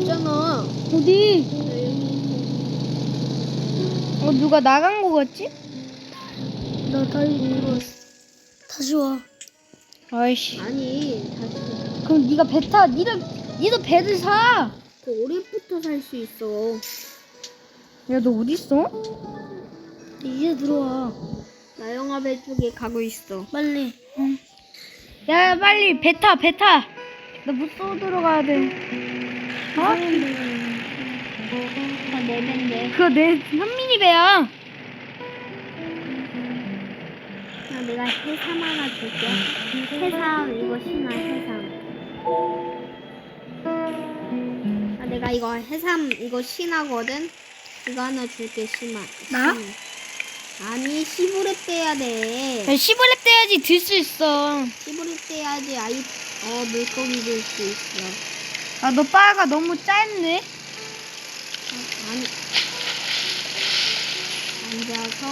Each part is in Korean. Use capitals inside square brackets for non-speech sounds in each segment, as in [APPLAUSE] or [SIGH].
있잖아. 어디? 어 누가 나간 거 같지? 나 다시 들어왔어. 다시 와. 아이씨. 아니 다시. 그럼 네가 배 타. 니가 니도 배를 사. 그 오랫부터 살 수 있어. 야 너 어디 있어? 이제 들어와. 나 영화배 쪽에 가고 있어. 빨리. 야 빨리 배 타. 배 타. 나 무서워 들어가야 돼. 어? 다네 배인데. 그거 내 현민이 배야. 나 내가 해삼 하나 줄게. 해삼 이거 신화 해삼. 아 내가 이거 해삼 이거 신화거든. 이거 하나 줄게 심아. 나? 심. 아니 시부랩 떼야 돼. 야, 시벌랩 떼야지 들 수 있어. 시부랩 떼야지 아이 어 물고기 들 수 있어. 아너 바가 너무 짧네. 아, 아니 앉아서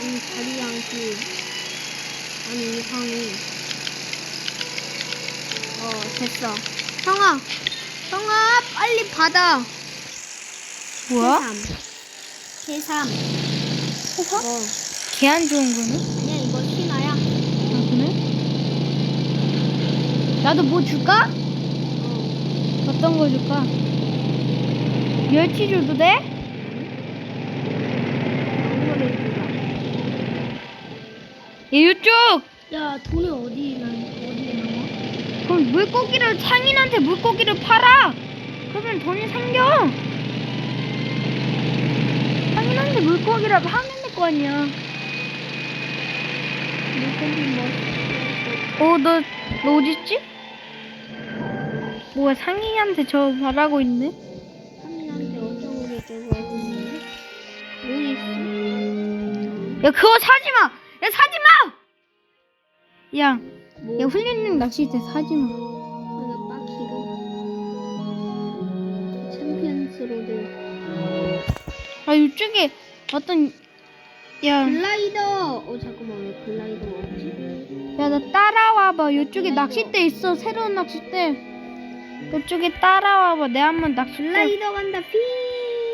아니 다리 양키 아니 이상해. 어 됐어. 형아 형아 빨리 받아. 뭐야? 해삼. 해삼. 어개안 좋은 거네. 아니야 이거 신화야. 아 그래? 나도 뭐 줄까? 어. 어떤 거 줄까? 멸치 줘도 돼? 주라. 야, 이쪽! 야 돈이 어디 난 어디에 나와? 그럼 물고기를 상인한테 물고기를 팔아! 그러면 돈이 생겨! 상인한테 물고기를 파면 될 거 아니야. 물고기 뭐? 어, 너, 너 어딨지? 뭐야, 상인한테 저 말하고 있네? 하민한테 어쩌고 저쩌고 하고 있는데? 여기 있어. 야, 그거 사지 마! 야, 사지 마! 야, 뭐? 야, 훈련용 낚싯대 사지 마. 하나 빠키로. 챔피언스로드. 아, 이쪽에 어떤, 야, 글라이더. 어 잠깐만 왜 글라이더가 없지? 야, 나 따라와봐. 이쪽에 낚싯대 있어. 새로운 낚싯대. 이쪽에 따라와봐. 내 한번 낚싯대, 글라이더 간다. 피.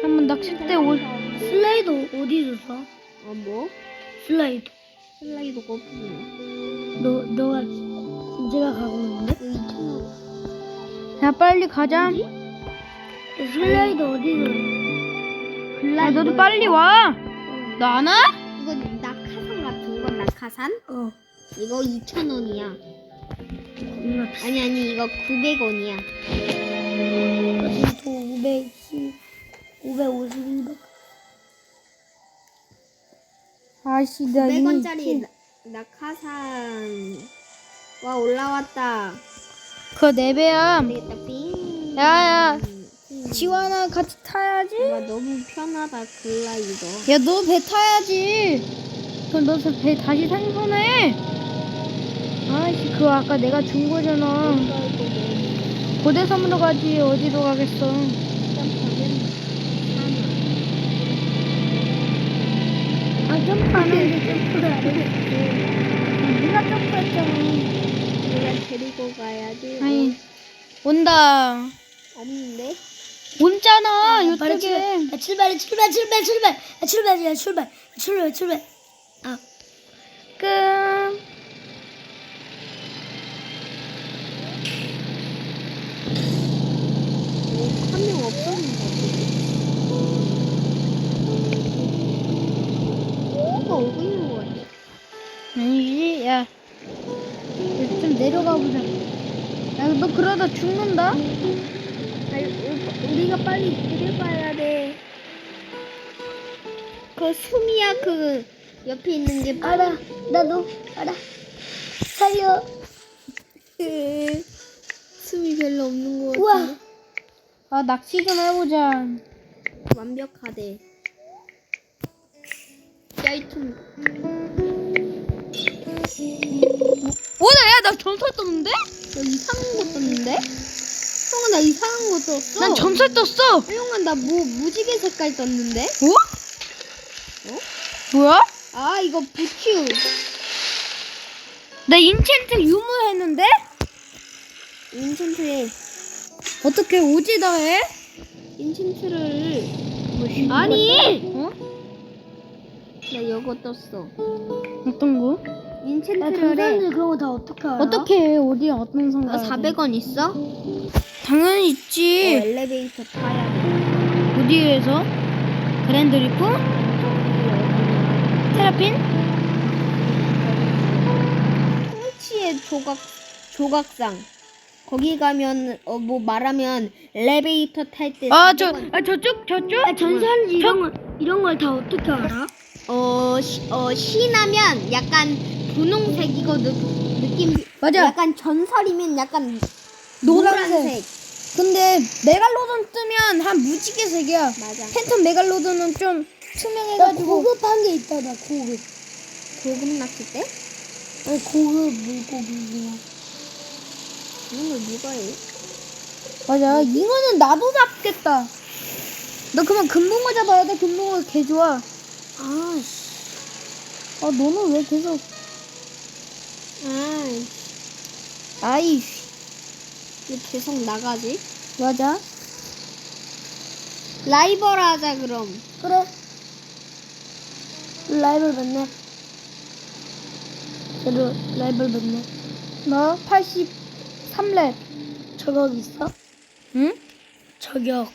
한번 낚싯대 올. 슬라이더 어디서 사? 어 뭐? 슬라이더. 슬라이더가 없구나. 너, 너가, 제가 가고 있는데? 야, 빨리 가자. 슬라이더 어디서? 야, 글라이더. 너도 빨리 와. 어. 너 안 와? 이거 낙하산 같은 건 낙하산? 어. 이거 2,000원이야. 아니 아니 이거 900원이야. 지금 510, 551원. 아씨, 나 이미. 100원짜리 낙하산. 와 올라왔다. 그거 네 배야. 되겠다. 삥. 야, 야. 삥. 지원아, 같이 타야지. 와 너무 편하다 글라이더. 야, 너 배 타야지. 그럼 너 배 다시 생선해. 그거 아까 내가 준 거잖아. 고대섬으로 가지, 어디로 가겠어. 아, 점프하는데 점프를 안 해. 네가 점프했잖아. 내가 데리고 가야지. 아니, 온다. 없는데? 온잖아, 아. 야, 출발, 출발, 출발, 출발. 야, 출발이야, 출발. 출발, 출발. 아, 내려가 보자. 야, 너 그러다 죽는다? 아니, 우리가 빨리 데려가야 돼. 그 수미야, 그 옆에 있는 게 알아. 나도 알아. 살려. [LAUGHS] 숨이 별로 없는 것 같아. 우와. 아, 낚시 좀 해보자. 완벽하대. 야이tum. 오나, 야, 나 전설 떴는데? 너 이상한 거 떴는데? 형아 나 이상한 거 떴어. 난 전설 떴어. 형아 나뭐 무지개 색깔 떴는데? 뭐? 어? 뭐야? 아 이거 부추. 나 인챈트 유무했는데? 인챈트에 어떻게 오지다 해? 인챈트를 아니 어? 나 이거 떴어 어떤 거? 인챈트를 해 그런 거 다 어떻게 알아? 어떻게 해? 어디 어떤 나 상가? 400원 있어? 당연히 어, 있지. 엘리베이터 타야 돼 어디에서? 그랜드리프? 테라핀? 통치의 조각 조각상 거기 가면 어 뭐 말하면 엘리베이터 탈 때 아, 저, 아, 저쪽, 저쪽? 전산지 이런 걸 이런 걸 다 어떻게 알아? 어, 시, 어 신하면 약간 분홍색 이거든 느낌 맞아. 약간 전설이면 약간 노란색. 노란색 근데 메갈로돈 뜨면 한 무지개색이야. 맞아 팬텀 메갈로돈은 좀 나 투명해가지고. 고급한 게 있다 나 고급 고급 때 아니 고급 물고기 그냥 이런 걸 누가 해? 맞아. 잉어는 나도 잡겠다. 너 그만 금붕어 잡아야 돼. 금붕어 개 좋아. 아씨 아, 너는 왜 계속. 아 아이, 왜 계속 나가지? 맞아. 라이벌 하자 그럼 그래 라이벌 맞네 저도 라이벌 맞네 너 83렙. 저격 있어? 응? 저격